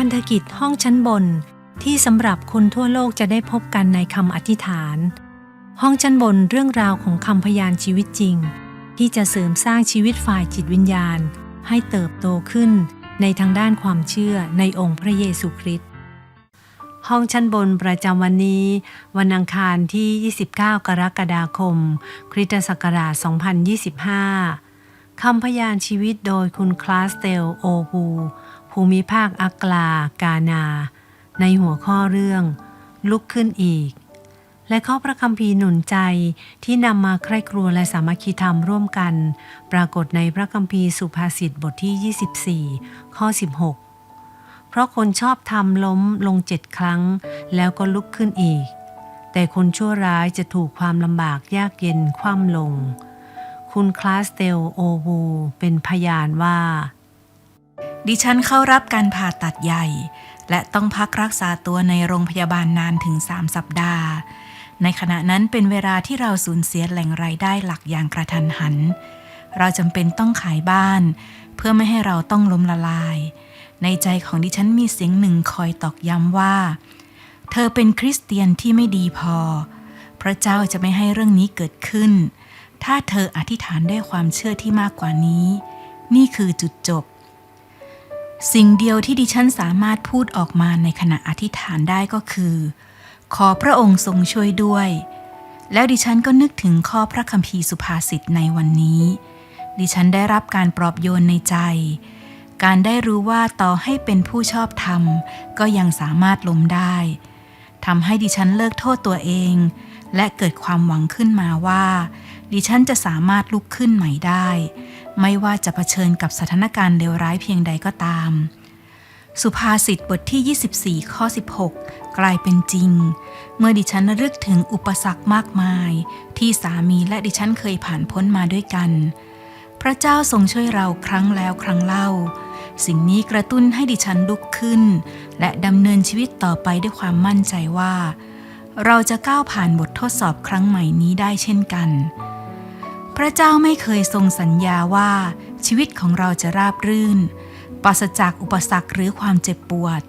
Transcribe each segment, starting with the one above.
พันธกิจห้องชั้นบน ที่สำหรับคนทั่วโลกจะได้พบกันในคำอธิษฐาน ห้องชั้นบนเรื่องราวของคำพยานชีวิตจริง ที่จะเสริมสร้างชีวิตฝ่ายจิตวิญญาณ ให้เติบโตขึ้นในทางด้านความเชื่อในองค์พระเยซูคริสต์ห้องชั้นบนประจำวันนี้ วันอังคารที่ 29 กรกฎาคม คริสตศักราช 2025คำพยานชีวิตโดยคุณคลาสเตลโอฮู ภูมิภาคอักลากานา ในหัวข้อเรื่อง ลุกขึ้นอีก และข้อพระคัมภีร์หนุนใจที่นำมาใคร่ครัวและสามัคคีธรรมร่วมกัน ปรากฏในพระคัมภีร์สุภาษิตบทที่ 24 ข้อ 16 เพราะคนชอบทำล้มลงเจ็ดครั้ง แล้วก็ลุกขึ้นอีก แต่คนชั่วร้ายจะถูกความลำบากยากเย็นคว่ำลง คุณคลาสเตลโอวูเป็นพยานว่า ดิฉันเข้ารับการผ่าตัดใหญ่ และต้องพักรักษาตัวในโรงพยาบาลนานถึง 3 สัปดาห์ ในขณะนั้นเป็นเวลาที่เราสูญเสียแหล่งรายได้หลักอย่างกระทันหัน เราจำเป็นต้องขายบ้าน เพื่อไม่ให้เราต้องล้มละลาย ในใจของดิฉันมีเสียงหนึ่งคอยตอกย้ำว่า เธอเป็นคริสเตียนที่ไม่ดีพอ พระเจ้าจะไม่ให้เรื่องนี้เกิดขึ้น ถ้าเธออธิษฐานด้วยความเชื่อที่มากกว่านี้ นี่คือจุดจบ สิ่งเดียวที่ดิฉันสามารถพูดออกมาในขณะอธิษฐานได้ก็คือ ขอพระองค์ทรงช่วยด้วย แล้วดิฉันก็นึกถึงข้อพระคัมภีร์สุภาษิตในวันนี้ ดิฉันได้รับการปลอบโยนในใจ การได้รู้ว่าต่อให้เป็นผู้ชอบธรรม ก็ยังสามารถล้มได้ทำให้ดิฉันเลิกโทษตัวเอง และเกิดความหวังขึ้นมาว่า ดิฉันจะสามารถลุกขึ้นใหม่ได้ ไม่ว่าจะเผชิญกับสถานการณ์เลวร้ายเพียงใดก็ตาม สุภาษิตบทที่ 24 ข้อ 16 กลายเป็นจริง เมื่อดิฉันระลึกถึงอุปสรรคมากมาย ที่สามีและดิฉันเคยผ่านพ้นมาด้วยกัน พระเจ้าทรงช่วยเราครั้งแล้วครั้งเล่า สิ่งนี้กระตุ้นให้ดิฉันลุกขึ้น และดำเนินชีวิตต่อไปด้วยความมั่นใจว่า เราจะก้าวผ่านบททดสอบครั้งใหม่นี้ได้เช่นกัน พระเจ้าไม่เคยทรงสัญญาว่าชีวิตของเราจะราบรื่น ปราศจากอุปสรรคหรือความเจ็บปวด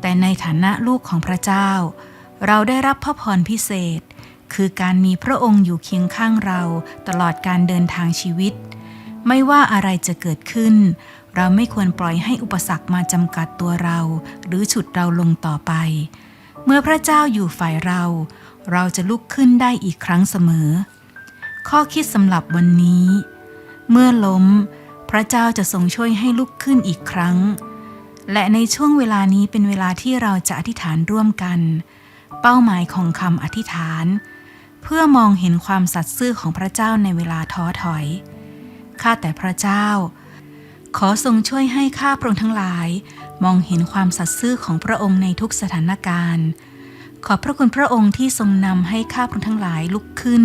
แต่ในฐานะลูกของพระเจ้า เราได้รับพระพรพิเศษ คือการมีพระองค์อยู่เคียงข้างเราตลอดการเดินทางชีวิต ไม่ว่าอะไรจะเกิดขึ้น เราไม่ควรปล่อยให้อุปสรรคมาจำกัดตัวเรา หรือฉุดเราลงต่อไป เมื่อพระเจ้าอยู่ฝ่ายเรา เราจะลุกขึ้นได้อีกครั้งเสมอ ข้อคิดสำหรับวันนี้ เมื่อล้ม พระเจ้าจะทรงช่วยให้ลุกขึ้นอีกครั้ง และในช่วงเวลานี้เป็นเวลาที่เราจะอธิษฐานร่วมกัน เป้าหมายของคำอธิษฐาน เพื่อมองเห็นความสัตย์ซื่อของพระเจ้าในเวลาท้อถอย ข้าแต่พระเจ้า ขอทรงช่วยให้ข้าพระองค์ทั้งหลาย มองเห็นความสัตย์ซื่อของพระองค์ในทุกสถานการณ์ขอบพระคุณพระองค์ที่ทรงนำให้ข้าพระองค์ทั้งหลายลุกขึ้น